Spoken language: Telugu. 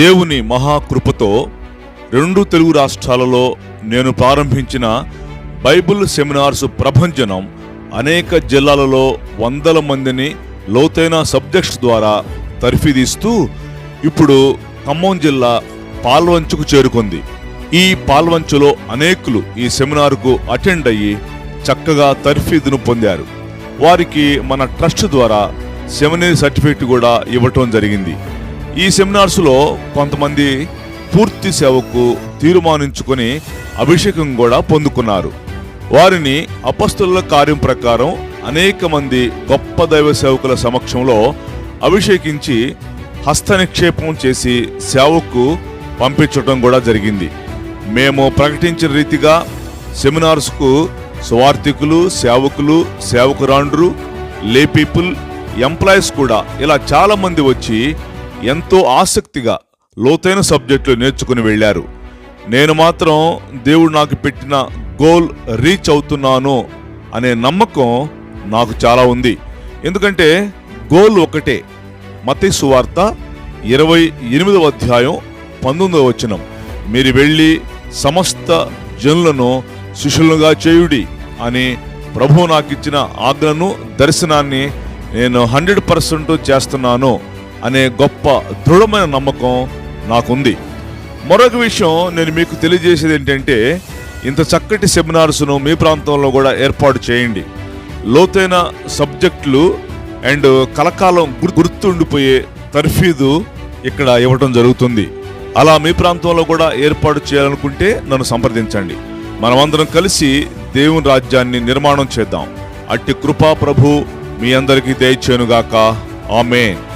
దేవుని మహాకృపతో రెండు తెలుగు రాష్ట్రాలలో నేను ప్రారంభించిన బైబిల్ సెమినార్స్ ప్రభంజనం అనేక జిల్లాలలో వందల మందిని లోతైన సబ్జెక్ట్స్ ద్వారా తర్ఫీదిస్తూ ఇప్పుడు ఖమ్మం జిల్లా పాల్వంచుకు చేరుకుంది. ఈ పాల్వంచులో అనేకులు ఈ సెమినార్కు అటెండ్ అయ్యి చక్కగా తర్ఫీదును పొందారు. వారికి మన ట్రస్ట్ ద్వారా సెమినరీ సర్టిఫికేట్ కూడా ఇవ్వటం జరిగింది. ఈ సెమినార్స్లో కొంతమంది పూర్తి సేవకు తీర్మానించుకొని అభిషేకం కూడా పొందుకున్నారు. వారిని అపస్తుల కార్యం ప్రకారం అనేక మంది గొప్ప దైవ సేవకుల సమక్షంలో అభిషేకించి హస్త నిక్షేపం చేసి సేవకు పంపించడం కూడా జరిగింది. మేము ప్రకటించిన రీతిగా సెమినార్స్కు స్వార్థికులు సేవకులు సేవకురాండ్రు లే పీపుల్ ఎంప్లాయీస్ కూడా ఇలా చాలామంది వచ్చి ఎంతో ఆసక్తిగా లోతైన సబ్జెక్టులు నేర్చుకుని వెళ్ళారు. నేను మాత్రం దేవుడు నాకు పెట్టిన గోల్ రీచ్ అవుతున్నాను అనే నమ్మకం నాకు చాలా ఉంది. ఎందుకంటే గోల్ ఒకటే. మతి సువార్త ఇరవై ఎనిమిదవ అధ్యాయం పంతొమ్మిదవ వచనం. మీరు వెళ్ళి సమస్త జనులను శిష్యులుగా చేయుడి అని ప్రభువు నాకు ఇచ్చిన ఆజ్ఞను దర్శనాన్ని నేను హండ్రెడ్ పర్సెంట్ చేస్తున్నాను. అనే గొప్ప దృఢమైన నమ్మకం నాకుంది. మరొక విషయం నేను మీకు తెలియజేసేది ఏంటంటే ఇంత చక్కటి సెమినార్స్ను మీ ప్రాంతంలో కూడా ఏర్పాటు చేయండి. లోతైన సబ్జెక్టులు అండ్ కలకాలం గుర్తుండిపోయే తర్ఫీదు ఇక్కడ ఇవ్వడం జరుగుతుంది. అలా మీ ప్రాంతంలో కూడా ఏర్పాటు చేయాలనుకుంటే నన్ను సంప్రదించండి. మనమందరం కలిసి దేవుని రాజ్యాన్ని నిర్మాణం చేద్దాం. అట్టి కృపా ప్రభు మీ అందరికీ దయచేనుగాక ఆమెన్.